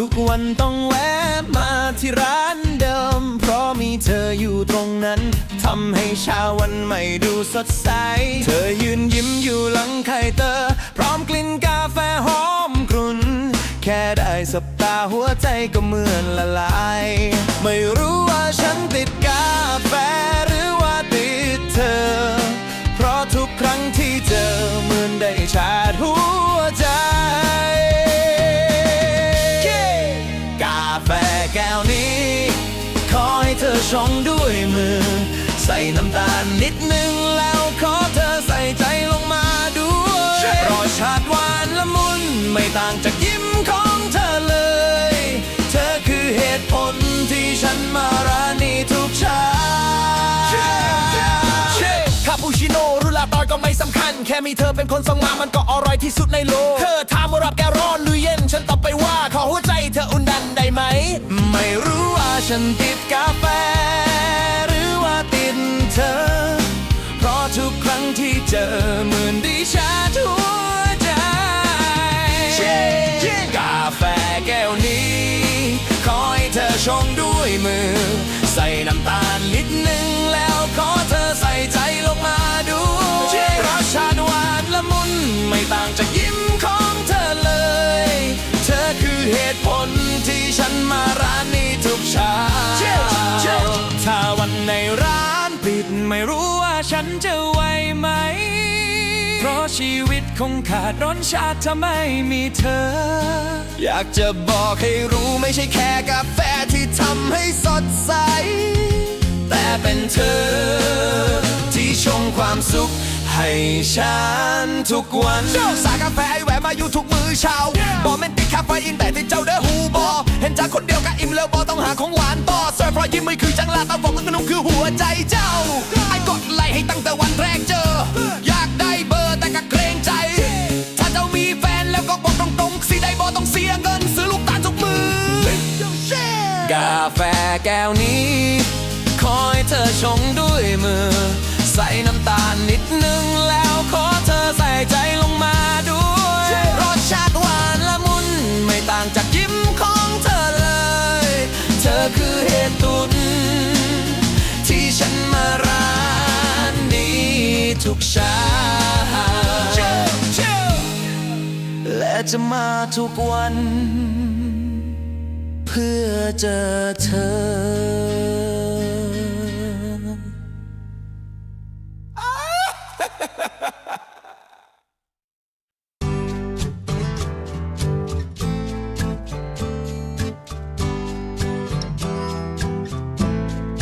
ทุกวันต้องแวะมาที่ร้านเดิม เพราะมีเธออยู่ตรงนั้นทำให้เช้าวันใหม่ดูสดใส เธอยืนยิ้มอยู่หลังไข่เตอพร้อมกลิ่นกาแฟหอมกรุ่น แค่ได้สบตาหัวใจก็เหมือนละลาย ไม่รู้ ชงด้วยมือ ใส่น้ำตาลนิดนึงแล้วขอเธอใส่ใจลงมาด้วยรสชาติหวานละมุนไม่ต่างจากยิ้มของเธอเลย เธอคือเหตุผลที่ฉันมาร้านนี้ทุกเช้าคาปูชิโน่รือลาตอยก็ไม่สำคัญ แค่มีเธอเป็นคนส่งมามันก็อร่อยที่สุดในโลก เธอถามว่ารับแกร้อนหรือเย็น ฉันตอบไปว่าขอหัวใจเธออุ่นดันได้ไหม ไม่รู้ ฉันติดกาแฟ หรือว่าติดเธอ เพราะทุกครั้งที่เจอเหมือนได้ชาร์จหัวใจ กาแฟแก้วนี้ ขอให้เธอชงด้วยมือ ใส่น้ำตาลนิดนึง ฉันจะไหวไหม เพราะชีวิตคงขาดรสชาติถ้าไม่มีเธอ อยากจะบอกให้รู้ไม่ใช่แค่กาแฟที่ทำให้สดใส แต่เป็นเธอ ที่ชงความสุขให้ฉันทุกวันเจ้าสายกาแฟไอ้แหวะมาอยู่ทุกมื้อเช้าบอแมนติกคาเฟอีนแต่ที่เจ้าเด้อฮูบอ เห็นจากคนเดียวก็อิ่มแล้วบอต้องหาของหวานต่อเสิร์ฟรอยยิ้มไม่คือจังลาตาบอกขนมคือหัวใจเจ้า ตั้งแต่วันแรกเจอ อยากได้เบอร์แต่ก็เกรงใจ ถ้าเจ้ามีแฟนแล้วก็บอกตรงๆสิได้บอต้องเสียเงิน ซื้อลูกตาลทุกมือกาแฟแก้วนี้ คอยเธอชงด้วยมือ ใส่น้ำตาลนิดนึงแล้วขอเธอใส่ใจลง จะมาทุกวัน เพื่อเจอเธอ